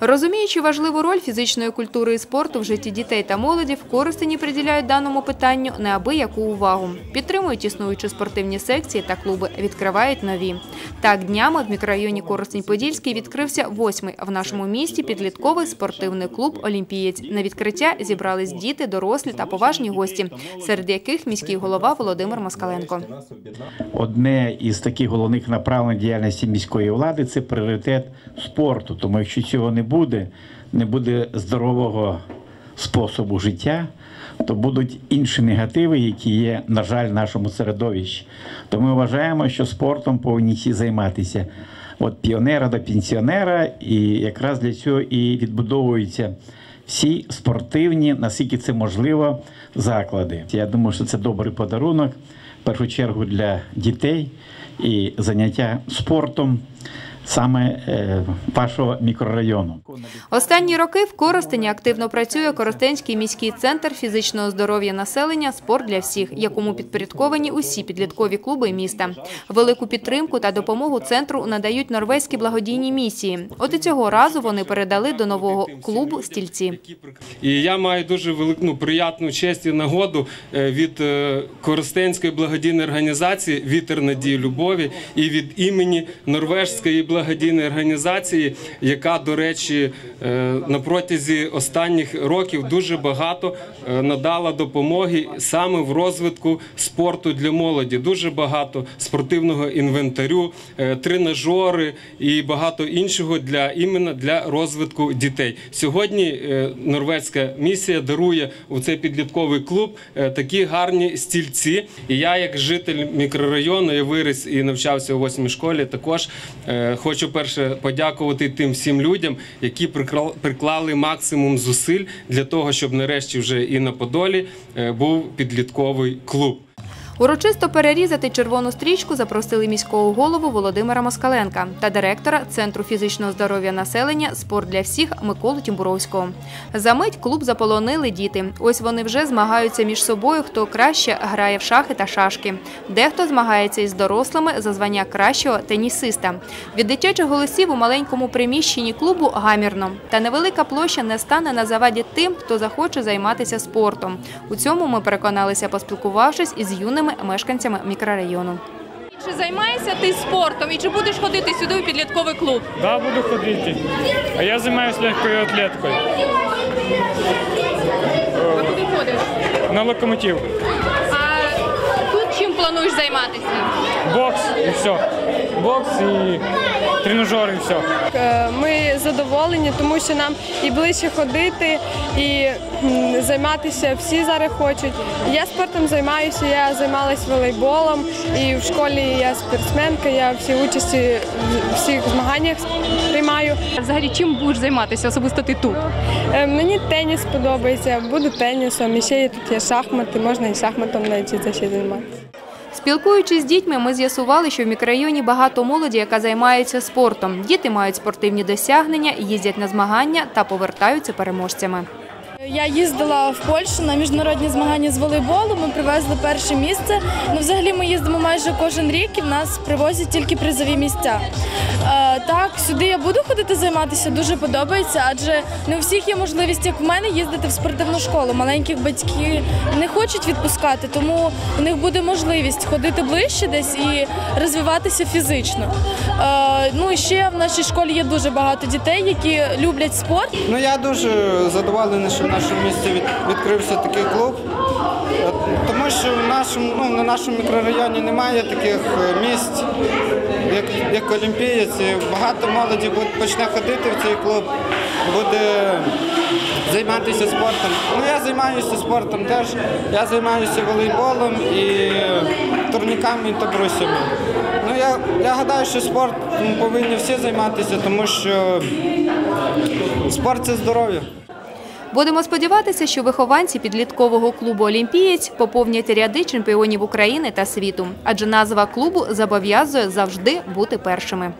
Розуміючи важливу роль фізичної культури і спорту в житті дітей та молоді, в Коростені приділяють даному питанню неабияку увагу. Підтримують існуючі спортивні секції та клуби, відкривають нові. Так, днями в мікрорайоні Коростень-Подільський відкрився восьмий в нашому місті підлітковий спортивний клуб Олімпієць. На відкриття зібрались діти, дорослі та поважні гості, серед яких міський голова Володимир Москаленко. Одне із таких головних направлень діяльності міської влади це пріоритет спорту. Тому якщо цього не буде, не буде здорового способу життя, то будуть інші негативи, які є, на жаль, в нашому середовищі. То ми вважаємо, що спортом повинні всі займатися від піонера до пенсіонера, і якраз для цього і відбудовуються всі спортивні, наскільки це можливо, заклади. Я думаю, що це добрий подарунок, в першу чергу для дітей і заняття спортом саме е, вашого мікрорайону. Останні роки в Коростені активно працює Коростенський міський центр фізичного здоров'я населення Спорт для всіх, якому підпорядковані усі підліткові клуби міста. Велику підтримку та допомогу центру надають норвезькі благодійні місії. От і цього разу вони передали до нового клубу стільці. І я маю дуже велику ну, приятну честь і нагоду е, від е, Коростенської благодійної організації Вітер надії любові і від імені Норвежської благодійної організації, яка, до речі, е, на протязі останніх років дуже багато е, надала допомоги саме в розвитку спорту для молоді. Дуже багато спортивного інвентарю, е, тренажери і багато іншого для іменно для розвитку дітей. Сьогодні норвезька місія дарує у цей підлітковий клуб такі гарні стільці. І я, як житель мікрорайону, я виріс і навчався у восьмій школі. Також хочу перше подякувати тим всім людям, які прикла- приклали максимум зусиль для того, щоб нарешті вже і на Подолі е, був підлітковий клуб. Урочисто перерізати червону стрічку запросили міського голову Володимира Москаленка та директора Центру фізичного здоров'я населення Спорт для всіх Миколу Тімбуровського. За мить клуб заполонили діти. Ось вони вже змагаються між собою, хто краще грає в шахи та шашки. Дехто змагається із дорослими за звання кращого тенісиста. Від дитячих голосів у маленькому приміщенні клубу гамірно. Та невелика площа не стане на заваді тим, хто захоче займатися спортом. У цьому ми переконалися, поспілкувавшись із юними мешканцями мікрорайону. Чи займаєшся ти спортом і чи будеш ходити сюди у підлітковий клуб? Да, буду ходити. А я займаюся легкою атлеткою. А куди ходиш? На локомотив. А тут чим плануєш займатися? Бокс і все. Бокс і тренажери і все. Ми задоволені, тому що нам і ближче ходити, і займатися всі зараз хочуть. Я спортом займаюся, я займалася волейболом, і в школі я спортсменка, я всі участі в всіх змаганнях приймаю. Взагалі, чим будеш займатися особисто ти тут? Е, Мені теніс подобається, буду тенісом, і ще є тут є шахмати, можна і шахматом навчитися ще займатися. Спілкуючись з дітьми, ми з'ясували, що в мікрорайоні багато молоді, яка займається спортом. Діти мають спортивні досягнення, їздять на змагання та повертаються переможцями. Я їздила в Польщу на міжнародні змагання з волейболу. Ми привезли перше місце. Ну, взагалі ми їздимо майже кожен рік і в нас привозять тільки призові місця. Е, так, сюди я буду ходити займатися, дуже подобається, адже не у всіх є можливість, як в мене, їздити в спортивну школу. Маленьких батьки не хочуть відпускати, тому у них буде можливість ходити ближче десь і розвиватися фізично. Е, ну і ще в нашій школі є дуже багато дітей, які люблять спорт. Ну я дуже задоволений, що в нашому місті від, відкрився такий клуб, Е, тому що в нашому, ну, на нашому мікрорайоні немає таких е, місць, як, як Олімпієць. І Багато молоді почне ходити в цей клуб, буде займатися спортом. Ну я займаюся спортом теж. Я займаюся волейболом і турніками та брусями. Ну я, я гадаю, що спорт повинні всі займатися, тому що спорт це здоров'я. Будемо сподіватися, що вихованці підліткового клубу Олімпієць поповнять ряди чемпіонів України та світу, адже назва клубу зобов'язує завжди бути першими.